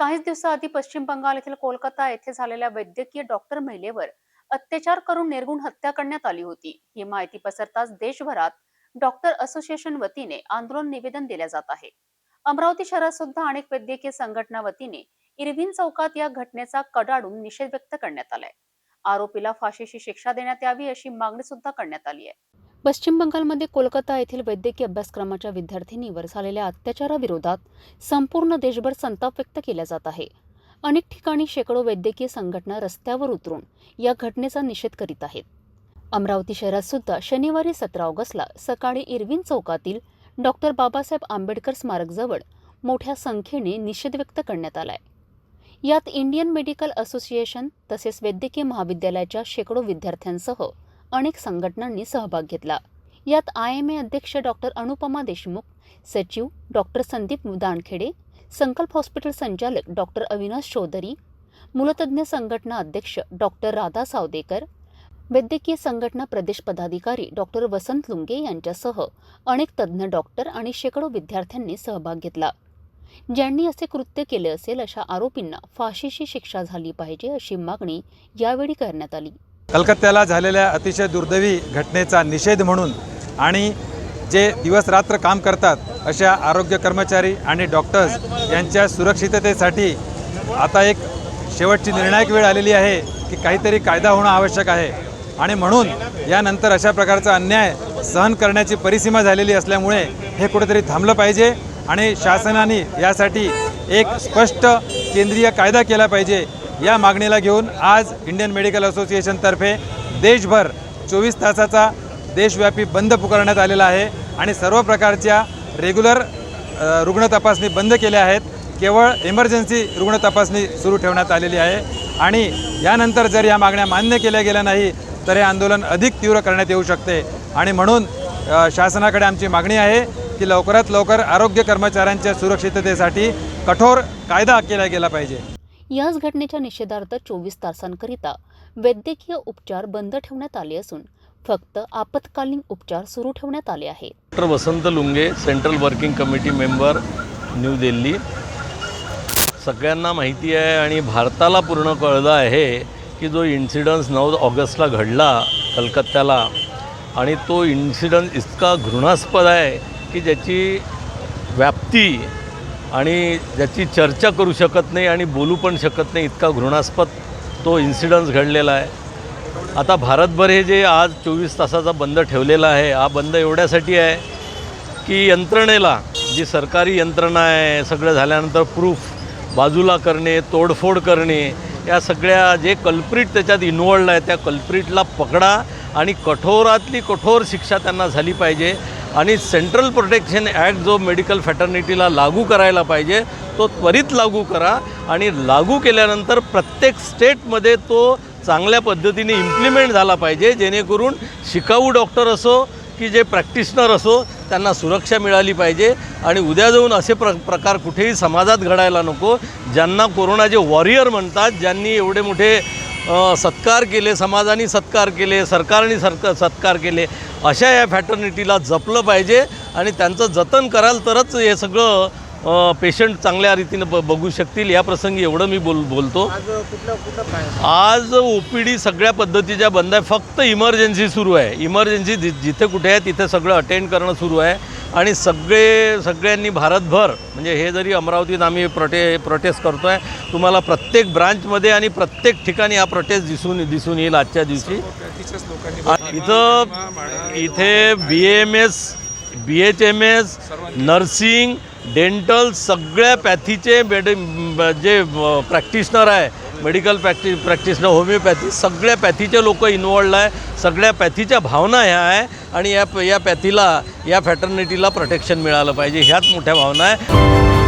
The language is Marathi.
काहीच दिवसाआधी पश्चिम बंगाल येथील कोलकाता येथे झालेल्या वैद्यकीय डॉक्टर महिलेवर अत्याचार करून निर्गुण हत्या करण्यात आली होती. ही माहिती पसरताच देशभरात डॉक्टर असोसिएशन वतीने आंदोलन निवेदन दिले जात आहे. अमरावती शहरात सुद्धा अनेक वैद्यकीय संघटना वतीने इरविन चौकात या घटनेचा कडाडून निषेध व्यक्त करण्यात आलाय. आरोपीला फाशीची शिक्षा देण्यात यावी अशी मागणी सुद्धा करण्यात आली आहे. पश्चिम बंगालमध्ये कोलकाता येथील वैद्यकीय अभ्यासक्रमाच्या विद्यार्थिनीवर झालेल्या अत्याचाराविरोधात संपूर्ण देशभर संताप व्यक्त केला जात आहे. अनेक ठिकाणी शेकडो वैद्यकीय संघटना रस्त्यावर उतरून या घटनेचा निषेध करीत आहेत. अमरावती शहरात सुद्धा शनिवारी सतरा ऑगस्टला सकाळी इरविन चौकातील डॉक्टर बाबासाहेब आंबेडकर स्मारकजवळ मोठ्या संख्येने निषेध व्यक्त करण्यात आलाय. यात इंडियन मेडिकल असोसिएशन तसेच वैद्यकीय महाविद्यालयाच्या शेकडो विद्यार्थ्यांसह अनेक संघटनांनी सहभाग घेतला. यात आय एम ए अध्यक्ष डॉक्टर अनुपमा देशमुख सचिव डॉक्टर संदीप दानखेडे संकल्प हॉस्पिटल संचालक डॉक्टर अविनाश चौधरी मूलतज्ञ संघटना अध्यक्ष डॉक्टर राधा सावदेकर वैद्यकीय संघटना प्रदेश पदाधिकारी डॉक्टर वसंत लुंगे यांच्यासह अनेक तज्ज्ञ डॉक्टर आणि शेकडो विद्यार्थ्यांनी सहभाग घेतला. ज्यांनी असे कृत्य केले असेल अशा आरोपींना फाशीची शिक्षा झाली पाहिजे अशी मागणी यावेळी करण्यात आली. कलकत्त्याला झालेल्या अतिशय दुर्दैवी घटनेचा निषेध म्हणून आणि जे दिवस रात्र काम करतात अशा आरोग्य कर्मचारी आणि डॉक्टर्स यांच्या सुरक्षिततेसाठी आता एक शेवटची निर्णायक वेळ आलेली आहे की काहीतरी कायदा होणं आवश्यक आहे. आणि म्हणून यानंतर अशा प्रकारचा अन्याय सहन करण्याची परिसीमा झालेली असल्यामुळे हे कुठेतरी थांबलं पाहिजे आणि शासनाने यासाठी एक स्पष्ट केंद्रीय कायदा केला पाहिजे. या मागणीला घेऊन आज इंडियन मेडिकल असोसिएशनतर्फे देशभर चोवीस तासाचा देशव्यापी बंद पुकारण्यात आलेला आहे आणि सर्व प्रकारच्या रेग्युलर रुग्ण तपासणी बंद केल्या आहेत. केवळ इमर्जन्सी रुग्ण तपासणी सुरू ठेवण्यात आलेली आहे. आणि यानंतर जर या मागण्या मान्य केल्या गेल्या नाही तर हे आंदोलन अधिक तीव्र करण्यात येऊ शकते. आणि म्हणून शासनाकडे आमची मागणी आहे की लवकरात लवकर आरोग्य कर्मचाऱ्यांच्या सुरक्षिततेसाठी कठोर कायदा केला गेला पाहिजे. याच घटनेच्या निषेधार्थ चोवीस तासांकरिता वैद्यकीय उपचार बंद ठेवण्यात आले असून फक्त आपत्कालीन उपचार सुरू ठेवण्यात आले आहेत. Doctor Vasant Lunge central working committee member New Delhi. सगळ्यांना माहिती आहे आणि भारताला पूर्ण कळलं आहे की जो इन्सिडन्स नऊ ऑगस्टला घडला कलकत्त्याला आणि तो इन्सिडन्स इतका घृणास्पद आहे की ज्याची व्याप्ती आणि ज्याची चर्चा करू शकत नाही आणि बोलू पण शकत नाही इतका घृणास्पद तो इन्सिडन्स घडलेला आहे. आता भारतभर हे जे आज चोवीस तासाचा बंद ठेवलेला आहे हा बंद एवढ्यासाठी आहे की यंत्रणेला जी सरकारी यंत्रणा आहे सगळं झाल्यानंतर प्रूफ बाजूला करणे तोडफोड करणे या सगळ्या जे कल्प्रिट त्याच्यात इन्वॉल्ड आहे त्या कल्प्रिटला पकडा आणि कठोरातली कठोर शिक्षा त्यांना झाली पाहिजे. आणि सेंट्रल प्रोटेक्शन ॲक्ट जो मेडिकल फॅटर्निटीला लागू करायला पाहिजे तो त्वरित लागू करा आणि लागू केल्यानंतर प्रत्येक स्टेटमध्ये तो चांगल्या पद्धतीने इम्प्लिमेंट झाला पाहिजे जेणेकरून शिकाऊ डॉक्टर असो की जे प्रॅक्टिशनर असो त्यांना सुरक्षा मिळाली पाहिजे. आणि उद्या जाऊन असे प्र प्रकार कुठेही समाजात घडायला नको. ज्यांना कोरोनाचे वॉरियर म्हणतात ज्यांनी एवढे मोठे सत्कार केले समाजाने सत्कार केले सरकारने सरकार सत्कार केले अशा या फॅटर्निटीला जपलं पाहिजे आणि त्यांचं जतन कराल तरच हे सगळं पेशंट चांगल्या रीतीनं ब बघू शकतील. या प्रसंगी एवढं मी बोल बोलतो. आज ओ पी डी सगळ्या पद्धतीच्या बंद आहे. फक्त इमर्जन्सी सुरू आहे. इमर्जन्सी जि जिथे कुठे आहे तिथे सगळं अटेंड करणं सुरू आहे. आणि सगळे सगळ्यांनी भारतभर म्हणजे हे जरी अमरावतीत आम्ही प्रोटे प्रोटेस्ट करतो आहे तुम्हाला प्रत्येक ब्रांचमध्ये आणि प्रत्येक ठिकाणी हा प्रोटेस्ट दिसून दिसून येईल आजच्या दिवशी. इथं इथे B M S B H M S nursing dental सगळ्या पॅथीचे मेडि जे प्रॅक्टिशनर आहे मेडिकल प्रॅक्टि प्रॅक्टिशनर होमिओपॅथी सगळ्या पॅथीचे लोक इन्वॉल्ड आहे सगळ्या पॅथीच्या भावना ह्या आहे आणि या या पॅथीला या फॅटर्निटीला प्रोटेक्शन मिळालं पाहिजे ह्याच मोठ्या भावना आहे.